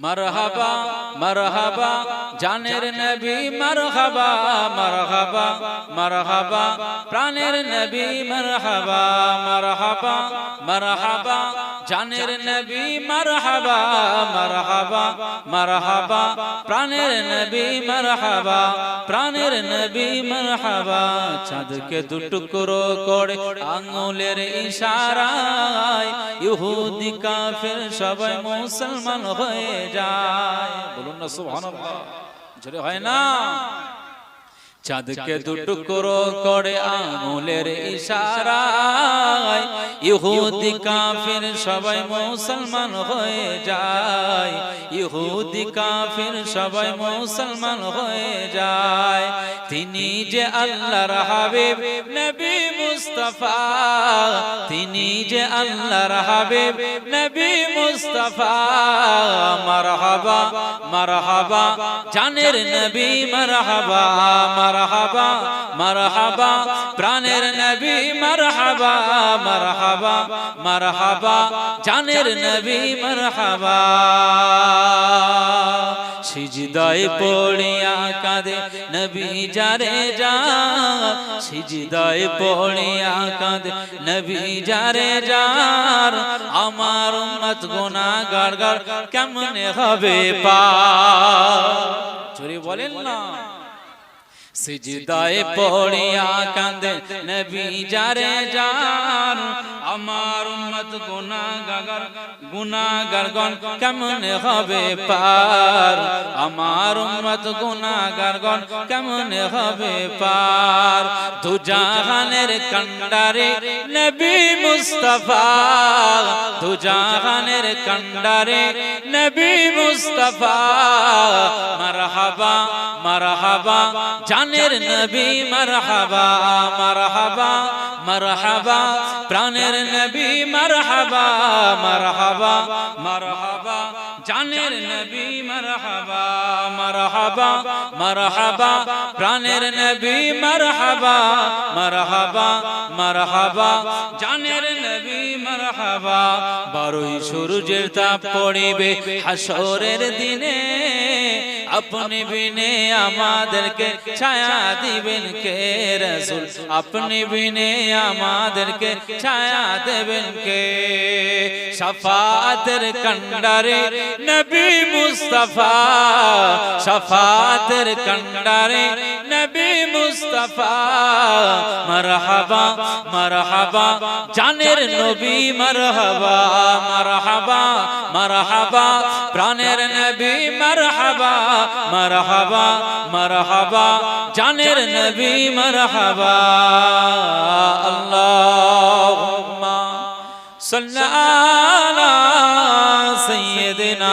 মারহাবা মারহাবা, জানের নবী মারহাবা মারহাবা মারহাবা, প্রাণের নবী মারহাবা মারহাবা মারহাবা, জানের নবী মারহাবা মারহাবা মারহাবা, প্রাণের নবী মারহাবা, প্রাণের নবী মারহাবা, চাঁদকে দুটুকরো করে আঙুলের ইশারায় ইহুদি কাফের সবাই মুসলমান হয়ে যায়। বলুন না সুবহানাল্লাহ। জোরে হয় না? চাঁদকে দুটুকরো করে আঙুলের ইশারায় ইহুদি কাফির সবাই মুসলমান হয়ে যায়। ইহুদি কাফির সবাই মুসলমান হয়ে যায়। তিনি যে আল্লাহর হাবিব, নবী মুস্তাফা। তিনি যে আল্লাহর হাবিব, নবী মুস্তাফা। মারহাবা মারহাবা, জানের নবী মারহাবা মারহাবা মারহাবা, প্রাণের নবী মারহাবা মারহাবা মারহাবা, জানের নবী মারহাবা। সিজদায় পড়িয়া কাঁদে নবী যারে যা সিজদায় পড়িয়া কাঁদে নবী যারে যার, আমার উম্মত গুনাহগার গার কেমনে হবে পা চুরি বলেন না। সিজদায় পড়িয়া কাঁদে নবী যারে যার আমার উম্মত গুনাহগার গুনাহগার গণ কেমন হবে পার? আমার উম্মত গুনাহগার গণ কেমন হবে পার? দু জাহানের কন্ডারে নবী মুস্তাফা, দু জাহানের কন্ডারে নবী মুস্তাফা। মারহাবা মারহাবা, জানের নবী মারহাবা মারহাবা মারহাবা, প্রাণের নবী মারহাবা মারহাবা মারহাবা। জানের নবী মারহাবা মারহাবা মারহাবা। প্রাণের নবী মারহাবা মারহাবা মারহাবা। জানের নবী মারহাবা, বারোই সূর্যের তাপ পড়িবে হাসরের দিনে। আপনি বিনে আমাদেরকে ছায়া দিবেন কে রসুল? আপনি বিনে আমাদেরকে ছায়া দেবেন কে? শফাতের কন্ডারে নবী মুস্তাফা, শফাতের কন্ডারে নবী মুস্তাফা। মারহাবা মারহাবা, জানের নবী মারহাবা মারহাবা মারহাবা, প্রাণের নবী মারহাবা মারহাবা মারহাবা, জানের নবী মারহাবা। صلی اللہ علیہ سیدنا